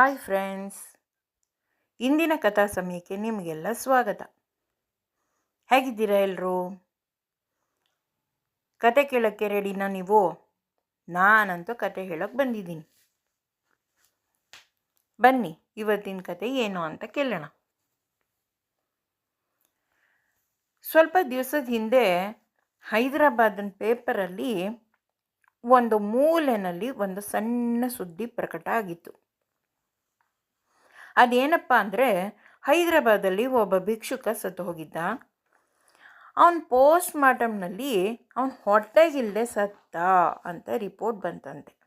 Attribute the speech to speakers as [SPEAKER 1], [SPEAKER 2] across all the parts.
[SPEAKER 1] Hi friends ಇಂದಿನ ಕಥಾ ಸಮಯಕ್ಕೆ ನಿಮಗೆಲ್ಲ ಸ್ವಾಗತ. ಹೇಗಿದ್ದೀರಾ ಎಲ್ಲರೂ ಕತೆ ಕೇಳೋಕ್ಕೆ ರೆಡಿನಾ ನೀವು? ನಾನಂತೂ ಕತೆ ಹೇಳೋಕ್ಕೆ ಬಂದಿದ್ದೀನಿ. ಬನ್ನಿ, ಇವತ್ತಿನ ಕತೆ ಏನು ಅಂತ ಕೇಳೋಣ. ಸ್ವಲ್ಪ ದಿವಸದ ಹಿಂದೆ ಹೈದರಾಬಾದಿನ ಪೇಪರಲ್ಲಿ ಒಂದು ಮೂಲೆಯಲ್ಲಿ ಒಂದು ಸಣ್ಣ ಸುದ್ದಿ ಪ್ರಕಟ ಆಗಿತ್ತು. ಅದೇನಪ್ಪ ಅಂದರೆ ಹೈದರಾಬಾದಲ್ಲಿ ಒಬ್ಬ ಭಿಕ್ಷುಕ ಸತ್ತು ಹೋಗಿದ್ದ. ಅವನ ಪೋಸ್ಟ್ ಮಾರ್ಟಮ್ನಲ್ಲಿ ಅವನ ಹೊಟ್ಟೆಗಿಲ್ಲದೆ ಸತ್ತ ಅಂತ ರಿಪೋರ್ಟ್ ಬಂತಂತೆ.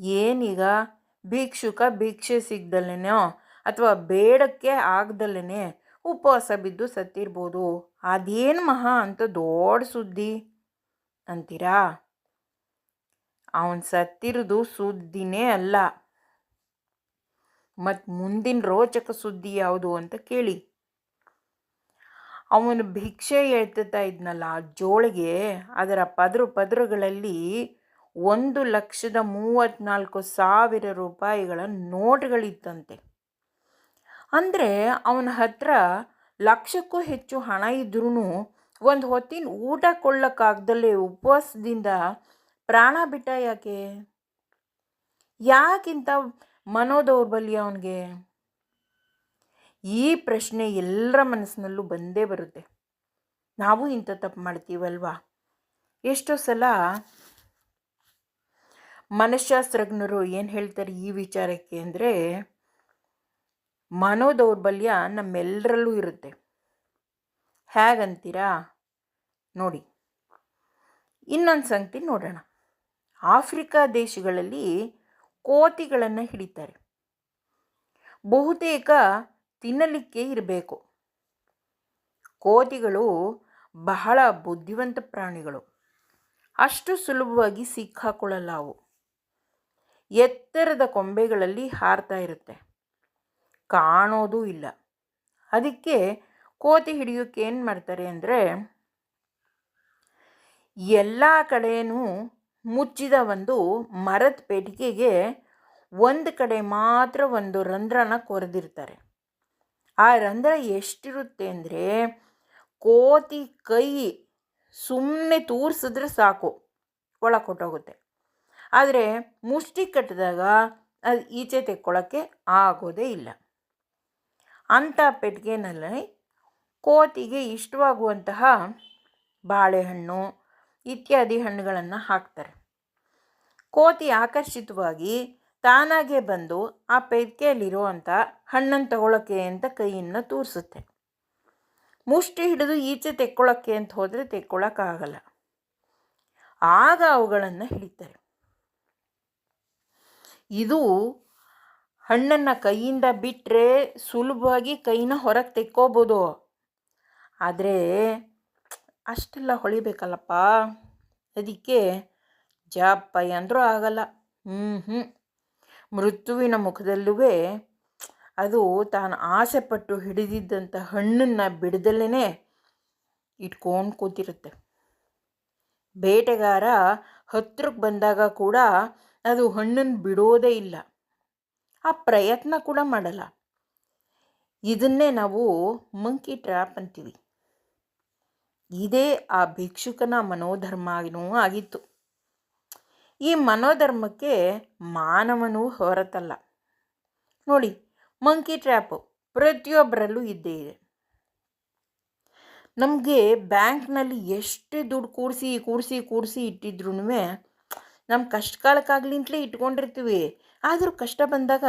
[SPEAKER 1] ಏನೀಗ? ಭಿಕ್ಷುಕ ಭಿಕ್ಷೆ ಸಿಗ್ದಲ್ಲೇನೋ ಅಥವಾ ಬೇಡಕ್ಕೆ ಆಗ್ದಲ್ಲೇ ಉಪವಾಸ ಬಿದ್ದು ಸತ್ತಿರ್ಬೋದು. ಅದೇನು ಮಹಾ ಅಂತ ದೊಡ್ಡ ಸುದ್ದಿ ಅಂತೀರಾ? ಅವನು ಸತ್ತಿರೋದು ಸುದ್ದಿನೇ ಅಲ್ಲ. ಮತ್ತು ಮುಂದಿನ ರೋಚಕ ಸುದ್ದಿ ಯಾವುದು ಅಂತ ಕೇಳಿ. ಅವನು ಭಿಕ್ಷೆ ಎಳ್ತಾ ಇದ್ನಲ್ಲ, ಆ ಜೋಳಿಗೆ ಅದರ ಪದರು ಪದರುಗಳಲ್ಲಿ ಒಂದು ಲಕ್ಷದ ಮೂವತ್ತ್ನಾಲ್ಕು ಸಾವಿರ ರೂಪಾಯಿಗಳ ನೋಟ್ಗಳಿತ್ತಂತೆ. ಅಂದರೆ ಅವನ ಹತ್ರ ಲಕ್ಷಕ್ಕೂ ಹೆಚ್ಚು ಹಣ ಇದ್ರೂ ಒಂದು ಹೊತ್ತಿನ ಊಟ ಕೊಳ್ಳೋಕ್ಕಾಗ್ದಲ್ಲೇ ಉಪವಾಸದಿಂದ ಪ್ರಾಣ ಬಿಟ್ಟ ಯಾಕೆ? ಯಾಕಿಂತ ಮನೋದೌರ್ಬಲ್ಯ ಅವನಿಗೆ. ಈ ಪ್ರಶ್ನೆ ಎಲ್ಲರ ಮನಸ್ಸಿನಲ್ಲೂ ಬಂದೇ ಬರುತ್ತೆ. ನಾವು ಇಂಥ ತಪ್ಪು ಮಾಡ್ತೀವಲ್ವಾ? ಎಷ್ಟೋ ಸಲ ಮನಃಶಾಸ್ತ್ರಜ್ಞರು ಏನು ಹೇಳ್ತಾರೆ ಈ ವಿಚಾರಕ್ಕೆ ಅಂದರೆ, ಮನೋದೌರ್ಬಲ್ಯ ನಮ್ಮೆಲ್ಲರಲ್ಲೂ ಇರುತ್ತೆ. ಹೇಗಂತೀರಾ? ನೋಡಿ. ಇನ್ನೊಂದು ಸಂಗತಿ ನೋಡೋಣ. ಆಫ್ರಿಕಾ ದೇಶಗಳಲ್ಲಿ ಕೋತಿಗಳನ್ನು ಹಿಡಿತಾರೆ. ಬಹುತೇಕ ತಿನ್ನಲಿಕ್ಕೆ ಇರಬೇಕು. ಕೋತಿಗಳು ಬಹಳ ಬುದ್ಧಿವಂತ ಪ್ರಾಣಿಗಳು. ಅಷ್ಟು ಸುಲಭವಾಗಿ ಸಿಕ್ಕಾಕೊಳ್ಳಲ್ಲ ಅವು ಎತ್ತರದ ಕೊಂಬೆಗಳಲ್ಲಿ ಹಾರ್ತಾ ಇರುತ್ತೆ. ಕಾಣೋದೂ ಇಲ್ಲ. ಅದಕ್ಕೆ ಕೋತಿ ಹಿಡಿಯೋಕ್ಕೆ ಏನು ಮಾಡ್ತಾರೆ ಅಂದರೆ, ಎಲ್ಲ ಕಡೆಯೂ ಮುಚ್ಚಿದ ಒಂದು ಮರದ ಪೆಟ್ಟಿಗೆಗೆ ಒಂದು ಕಡೆ ಮಾತ್ರ ಒಂದು ರಂಧ್ರನ ಕೊರೆದಿರ್ತಾರೆ. ಆ ರಂಧ್ರ ಎಷ್ಟಿರುತ್ತೆ ಅಂದರೆ ಕೋತಿ ಕೈ ಸುಮ್ಮನೆ ತೂರಿಸಿದ್ರೆ ಸಾಕು ಒಳ ಕೊಟ್ಟೋಗುತ್ತೆ. ಆದರೆ ಮುಷ್ಟಿ ಕಟ್ಟಿದಾಗ ಅದು ಈಚೆ ತೆಕ್ಕೊಳ್ಳೋಕ್ಕೆ ಆಗೋದೇ ಇಲ್ಲ. ಅಂಥ ಪೆಟ್ಟಿಗೆನಲ್ಲಿ ಕೋತಿಗೆ ಇಷ್ಟವಾಗುವಂತಹ ಬಾಳೆಹಣ್ಣು ಇತ್ಯಾದಿ ಹಣ್ಣುಗಳನ್ನು ಹಾಕ್ತಾರೆ. ಕೋತಿ ಆಕರ್ಷಿತವಾಗಿ ತಾನಾಗೆ ಬಂದು ಆ ಪೆಟ್ಟಿಗೆಯಲ್ಲಿರುವಂಥ ಹಣ್ಣನ್ನು ತಗೊಳ್ಳೋಕ್ಕೆ ಅಂತ ಕೈಯನ್ನು ತೋರಿಸುತ್ತೆ. ಮುಷ್ಟಿ ಹಿಡಿದು ಈಚೆ ತೆಕ್ಕೊಳ್ಳೋಕ್ಕೆ ಅಂತ ಹೋದರೆ ತೆಕ್ಕೊಳ್ಳೋಕ್ಕಾಗಲ್ಲ ಆಗ ಅವುಗಳನ್ನು ಹಿಡಿತಾರೆ. ಇದು ಹಣ್ಣನ್ನು ಕೈಯಿಂದ ಬಿಟ್ಟರೆ ಸುಲಭವಾಗಿ ಕೈನ ಹೊರಗೆ ತೆಕ್ಕೋಬೋದು. ಆದರೆ ಅಷ್ಟೆಲ್ಲ ಹೊಳಿಬೇಕಲ್ಲಪ್ಪ. ಅದಕ್ಕೆ ಜಾಪಾಯಿ ಅಂದರೂ ಆಗಲ್ಲ. ಹ್ಞೂ ಹ್ಞೂ ಮೃತ್ಯುವಿನ ಮುಖದಲ್ಲೂ ಅದು ತಾನು ಆಸೆಪಟ್ಟು ಹಿಡಿದಿದ್ದಂಥ ಹಣ್ಣನ್ನು ಬಿಡದಲ್ಲೇ ಇಟ್ಕೊಂಡು ಕೂತಿರುತ್ತೆ. ಬೇಟೆಗಾರ ಹತ್ರಕ್ಕೆ ಬಂದಾಗ ಕೂಡ ಅದು ಹಣ್ಣನ್ನು ಬಿಡೋದೇ ಇಲ್ಲ. ಆ ಪ್ರಯತ್ನ ಕೂಡ ಮಾಡಲ್ಲ. ಇದನ್ನೇ ನಾವು ಮಂಕಿ ಟ್ರ್ಯಾಪ್ ಅಂತೀವಿ. ಇದೇ ಆ ಭಿಕ್ಷುಕನ ಮನೋಧರ್ಮನೂ ಆಗಿತ್ತು. ಈ ಮನೋಧರ್ಮಕ್ಕೆ ಮಾನವನೂ ಹೊರತಲ್ಲ. ನೋಡಿ ಮಂಕಿ ಟ್ರ್ಯಾಪು ಪ್ರತಿಯೊಬ್ಬರಲ್ಲೂ ಇದ್ದೇ ಇದೆ. ನಮಗೆ ಬ್ಯಾಂಕ್ನಲ್ಲಿ ಎಷ್ಟು ದುಡ್ಡು ಕೂಡಿಸಿ ಕೂಡಿಸಿ ಕೂಡಿಸಿ ಇಟ್ಟಿದ್ರು ನಮ್ಮ ಕಷ್ಟ ಕಾಲಕ್ಕಾಗ್ಲಿಂತಲೇ ಇಟ್ಕೊಂಡಿರ್ತೀವಿ. ಆದರೂ ಕಷ್ಟ ಬಂದಾಗ,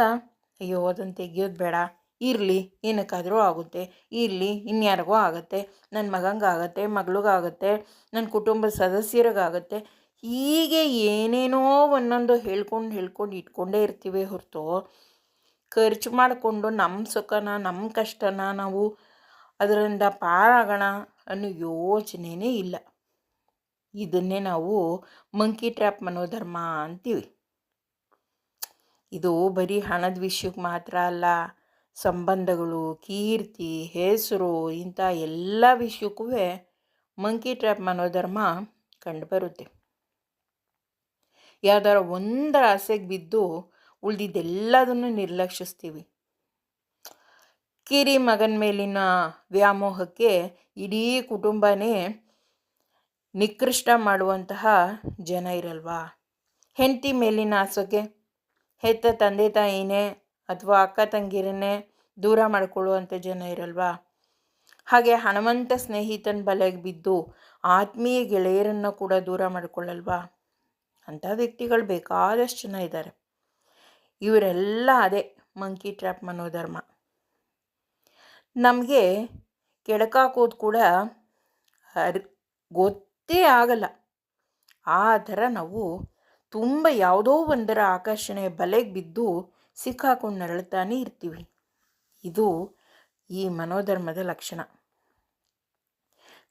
[SPEAKER 1] ಅಯ್ಯೋ, ಅದನ್ನು ತೆಗಿಯೋದು ಬೇಡ. ಇರಲಿ, ಏನಕ್ಕಾದರೂ ಆಗುತ್ತೆ. ಇರಲಿ, ಇನ್ಯಾರಿಗೋ ಆಗುತ್ತೆ. ನನ್ನ ಮಗಂಗಾಗತ್ತೆ, ಮಗಳಿಗಾಗತ್ತೆ ನನ್ನ ಕುಟುಂಬದ ಸದಸ್ಯರಿಗಾಗತ್ತೆ. ಹೀಗೆ ಏನೇನೋ ಒಂದೊಂದು ಹೇಳ್ಕೊಂಡು ಹೇಳ್ಕೊಂಡು ಇಟ್ಕೊಂಡೇ ಇರ್ತೀವಿ ಹೊರತು. ಖರ್ಚು ಮಾಡಿಕೊಂಡು ನಮ್ಮ ಸುಖನ ನಮ್ಮ ಕಷ್ಟನ ನಾವು ಅದರಿಂದ ಪಾರಾಗೋಣ ಅನ್ನೋ ಯೋಚನೆಯೇ ಇಲ್ಲ. ಇದನ್ನೇ ನಾವು ಮಂಕಿ ಟ್ರ್ಯಾಪ್ ಮನೋಧರ್ಮ ಅಂತೀವಿ. ಇದು ಬರೀ ಹಣದ ವಿಷಯಕ್ಕೆ ಮಾತ್ರ ಅಲ್ಲ. ಸಂಬಂಧಗಳು, ಕೀರ್ತಿ, ಹೆಸರು ಇಂಥ ಎಲ್ಲ ವಿಷಯಕ್ಕೂ ಮಂಕಿ ಟ್ರ್ಯಾಪ್ ಮನೋಧರ್ಮ ಕಂಡುಬರುತ್ತೆ. ಯಾವ್ದಾರ ಒಂದರ ಆಸೆಗೆ ಬಿದ್ದು ಉಳಿದಿದ್ದೆಲ್ಲದನ್ನು ನಿರ್ಲಕ್ಷಿಸ್ತೀವಿ. ಕಿರಿ ಮಗನ ಮೇಲಿನ ವ್ಯಾಮೋಹಕ್ಕೆ ಇಡೀ ಕುಟುಂಬನೇ ನಿಕೃಷ್ಟ ಮಾಡುವಂತಹ ಜನ ಇರಲ್ವಾ? ಹೆಂಡತಿ ಮೇಲಿನ ಆಸೆಗೆ, ಹೆತ್ತ ತಂದೆ ತಾಯಿನೇ ಅಥವಾ ಅಕ್ಕ ತಂಗಿರನ್ನೇ ದೂರ ಮಾಡಿಕೊಳ್ಳುವಂಥ ಜನ ಇರಲ್ವಾ? ಹಾಗೆ ಹನುಮಂತ ಸ್ನೇಹಿತನ ಬಲೆಗೆ ಬಿದ್ದು ಆತ್ಮೀಯ ಗೆಳೆಯರನ್ನು ಕೂಡ ದೂರ ಮಾಡಿಕೊಳ್ಳಲ್ವಾ? ಅಂಥ ವ್ಯಕ್ತಿಗಳು ಬೇಕಾದಷ್ಟು ಜನ ಇದ್ದಾರೆ ಇವರೆಲ್ಲ ಅದೇ ಮಂಕಿ ಟ್ರ್ಯಾಪ್ ಮನೋಧರ್ಮ. ನಮಗೆ ಕೆಡಕಾಕೋದು ಕೂಡ ಅರ್ ಗೊತ್ತೇ ಆಗಲ್ಲ. ಆ ಥರ ನಾವು ತುಂಬ ಯಾವುದೋ ಒಂದರ ಆಕರ್ಷಣೆ ಬಲೆಗೆ ಬಿದ್ದು ಸಿಕ್ಕಾಕೊಂಡು ನರಳ್ತಾನೆ ಇರ್ತೀವಿ. ಇದು ಈ ಮನೋಧರ್ಮದ ಲಕ್ಷಣ.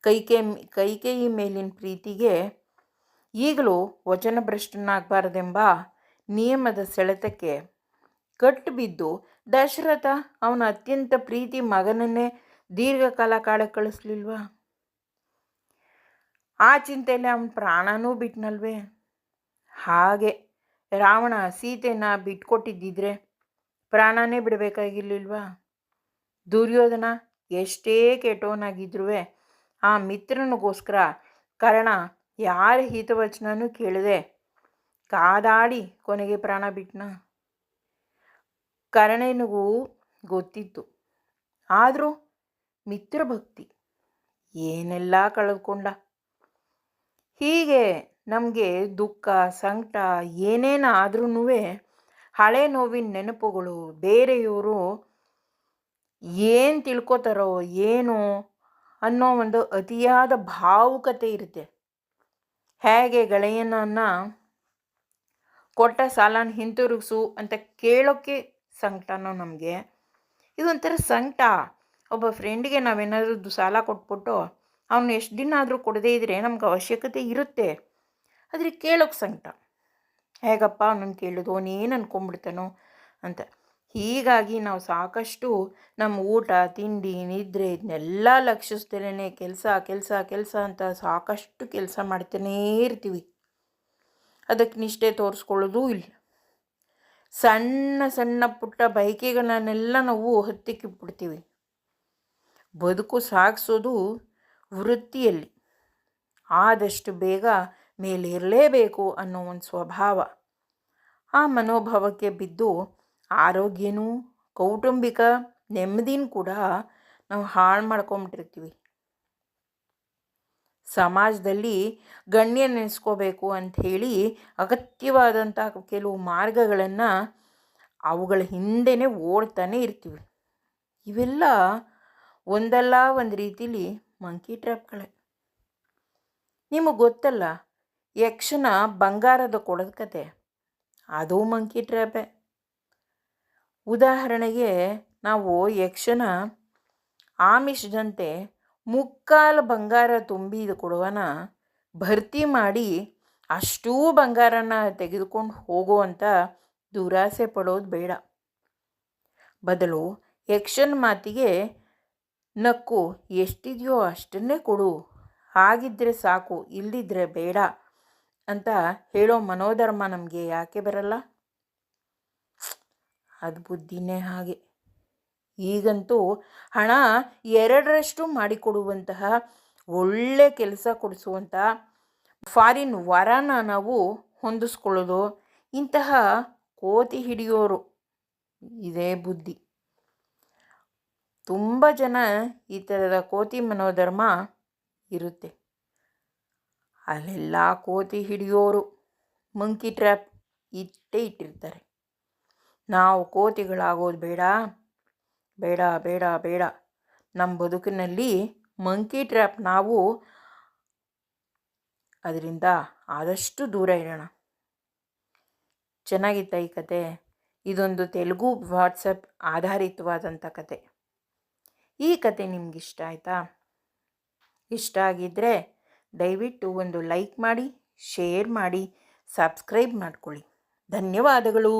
[SPEAKER 1] ಕೈಕೆ ಕೈಕೇಯಿ ಮೇಲಿನ ಪ್ರೀತಿಗೆ ಈಗಲೂ ವಚನಭ್ರಷ್ಟನಾಗಬಾರದೆಂಬ ನಿಯಮದ ಸೆಳೆತಕ್ಕೆ ಕಟ್ಟು ಬಿದ್ದು, ದಶರಥ, ಅವನ ಅತ್ಯಂತ ಪ್ರೀತಿ ಮಗನನ್ನೇ ದೀರ್ಘಕಾಲ ಕಾಲ ಕಳಿಸ್ಲಿಲ್ವಾ? ಆ ಚಿಂತೆಯಲ್ಲಿ ಅವನ ಪ್ರಾಣನೂ ಬಿಟ್ನಲ್ವೇ? ಹಾಗೆ ರಾವಣ ಸೀತೆನ ಬಿಟ್ಕೊಟ್ಟಿದ್ದಿದ್ರೆ ಪ್ರಾಣನೇ ಬಿಡಬೇಕಾಗಿರ್ಲಿಲ್ವಾ? ದುರ್ಯೋಧನ ಎಷ್ಟೇ ಕೆಟ್ಟವನಾಗಿದ್ರೂ ಆ ಮಿತ್ರನಿಗೋಸ್ಕರ ಕರ್ಣ ಯಾರ ಹಿತವಚನನೂ ಕೇಳದೆ ಕಾದಾಡಿ ಕೊನೆಗೆ ಪ್ರಾಣ ಬಿಟ್ನ? ಕರ್ಣನಿಗೂ ಗೊತ್ತಿತ್ತು. ಆದರೂ ಮಿತ್ರಭಕ್ತಿ ಏನೆಲ್ಲ ಕಳೆದುಕೊಂಡ? ಹೀಗೆ ನಮಗೆ ದುಃಖ, ಸಂಕಟ ಏನೇನಾದ್ರೂ ಹಳೆ ನೋವಿನ ನೆನಪುಗಳು ಬೇರೆಯವರು ಏನು ತಿಳ್ಕೊತಾರೋ ಏನು ಅನ್ನೋ ಒಂದು ಅತಿಯಾದ ಭಾವುಕತೆ ಇರುತ್ತೆ. ಹೇಗೆ ಗೆಳೆಯನನ್ನು ಕೊಟ್ಟ ಸಾಲನ ಹಿಂತಿರುಗಿಸು ಅಂತ ಕೇಳೋಕ್ಕೆ ಸಂಕಟನೋ ನಮಗೆ. ಇದೊಂಥರ ಸಂಕಟ. ಒಬ್ಬ ಫ್ರೆಂಡಿಗೆ ನಾವೇನಾದರೂ ಸಾಲ ಕೊಟ್ಬಿಟ್ಟು ಅವನು ಎಷ್ಟು ದಿನ ಆದರೂ ಕೊಡದೇ ಇದ್ದರೆ ನಮ್ಗೆ ಅವಶ್ಯಕತೆ ಇರುತ್ತೆ. ಆದರೆ ಕೇಳೋಕ್ಕೆ ಸಂಕಟ. ಹೇಗಪ್ಪ ಅವನನ್ನು ಕೇಳೋದು ಅವನೇನು ಅನ್ಕೊಂಡ್ಬಿಡ್ತಾನೋ ಅಂತ. ಹೀಗಾಗಿ ನಾವು ಸಾಕಷ್ಟು ನಮ್ಮ ಊಟ, ತಿಂಡಿ, ನಿದ್ರೆ ಇದನ್ನೆಲ್ಲ ಲಕ್ಷಿಸ್ದಲೇ ಕೆಲಸ ಕೆಲಸ ಕೆಲಸ ಅಂತ ಸಾಕಷ್ಟು ಕೆಲಸ ಮಾಡ್ತಾನೇ ಇರ್ತೀವಿ. ಅದಕ್ಕೆ ನಿಷ್ಠೆ ತೋರಿಸ್ಕೊಳ್ಳೋದು ಇಲ್ಲ. ಸಣ್ಣ ಸಣ್ಣ ಪುಟ್ಟ ಬೈಕೆಗಳನ್ನೆಲ್ಲ ನಾವು ಹತ್ತಿಕ್ಕಿಬಿಡ್ತೀವಿ ಬದುಕು ಸಾಗಿಸೋದು ವೃತ್ತಿಯಲ್ಲಿ. ಆದಷ್ಟು ಬೇಗ ಮೇಲೇರಲೇಬೇಕು ಅನ್ನೋ ಒಂದು ಸ್ವಭಾವ. ಆ ಮನೋಭಾವಕ್ಕೆ ಬಿದ್ದು ಆರೋಗ್ಯನೂ ಕೌಟುಂಬಿಕ ನೆಮ್ಮದಿನೂ ಕೂಡ ನಾವು ಹಾಳು ಮಾಡ್ಕೊಂಬಿಟ್ಟಿರ್ತೀವಿ. ಸಮಾಜದಲ್ಲಿ ಗಣ್ಯ ನೆನೆಸ್ಕೋಬೇಕು ಹೇಳಿ ಅಗತ್ಯವಾದಂಥ ಕೆಲವು ಮಾರ್ಗಗಳನ್ನು ಅವುಗಳ ಹಿಂದೆನೇ ಓಡ್ತಾನೆ ಇರ್ತೀವಿ. ಇವೆಲ್ಲ ಒಂದಲ್ಲ ಒಂದು ರೀತಿಲಿ ಮಂಕಿ ಟ್ರ್ಯಾಪ್ಗಳೇ ನಿಮಗೆ ಗೊತ್ತಲ್ಲ ಯಕ್ಷನ ಬಂಗಾರದ ಕೊಡದ ಕತೆ ಅದು ಮಂಕಿ ಟ್ರ್ಯಾಪೇ ಉದಾಹರಣೆಗೆ, ನಾವು ಯಕ್ಷನ ಆಮಿಷದಂತೆ ಮುಕ್ಕಾಲು ಬಂಗಾರ ತುಂಬಿದ ಕೊಡುವನ, ಭರ್ತಿ ಮಾಡಿ ಅಷ್ಟೂ ಬಂಗಾರನ ತೆಗೆದುಕೊಂಡು ಹೋಗುವಂಥ ದುರಾಸೆ ಪಡೋದು ಬೇಡ. ಬದಲು ಯಕ್ಷನ ಮಾತಿಗೆ, ನಕ್ಕು, ಎಷ್ಟಿದೆಯೋ ಅಷ್ಟನ್ನೇ ಕೊಡು. ಹಾಗಿದ್ದರೆ ಸಾಕು ಇಲ್ಲದಿದ್ದರೆ ಬೇಡ. ಅಂತ ಹೇಳೋ ಮನೋಧರ್ಮ ನಮಗೆ ಯಾಕೆ ಬರಲ್ಲ? ಅದು ಬುದ್ಧಿನೇ ಹಾಗೆ. ಈಗಂತೂ ಹಣ ಎರಡರಷ್ಟು ಮಾಡಿಕೊಡುವಂತಹ ಒಳ್ಳೆ ಕೆಲಸ ಕೊಡಿಸುವಂಥ ಫಾರಿನ್ ವರನ ನಾವು ಹೊಂದಿಸ್ಕೊಳ್ಳೋದು ಇಂತಹ ಕೋತಿ ಹಿಡಿಯೋರು. ಇದೇ ಬುದ್ಧಿ. ತುಂಬ ಜನ ಈ ಥರದ ಕೋತಿ ಮನೋಧರ್ಮ ಇರುತ್ತೆ. ಅಲ್ಲೆಲ್ಲ ಕೋತಿ ಹಿಡಿಯೋರು. ಮಂಕಿ ಟ್ರ್ಯಾಪ್ ಇಟ್ಟೇ ಇಟ್ಟಿರ್ತಾರೆ. ನಾವು ಕೋತಿಗಳಾಗೋದು ಬೇಡ ಬೇಡ ಬೇಡ ಬೇಡ. ನಮ್ಮ ಬದುಕಿನಲ್ಲಿ ಮಂಕಿ ಟ್ರ್ಯಾಪ್ ನಾವು ಅದರಿಂದ ಆದಷ್ಟು ದೂರ ಇರೋಣ. ಚೆನ್ನಾಗಿತ್ತ ಈ ಕತೆ. ಇದೊಂದು ತೆಲುಗು ವಾಟ್ಸಪ್ ಆಧಾರಿತವಾದಂಥ ಕತೆ. ಈ ಕತೆ ನಿಮ್ಗೆ ಇಷ್ಟ ಆಯಿತಾ? ಇಷ್ಟ ಆಗಿದ್ದರೆ ದಯವಿಟ್ಟು ಒಂದು ಲೈಕ್ ಮಾಡಿ ಶೇರ್ ಮಾಡಿ ಸಬ್ಸ್ಕ್ರೈಬ್ ಮಾಡಿಕೊಳ್ಳಿ. ಧನ್ಯವಾದಗಳು.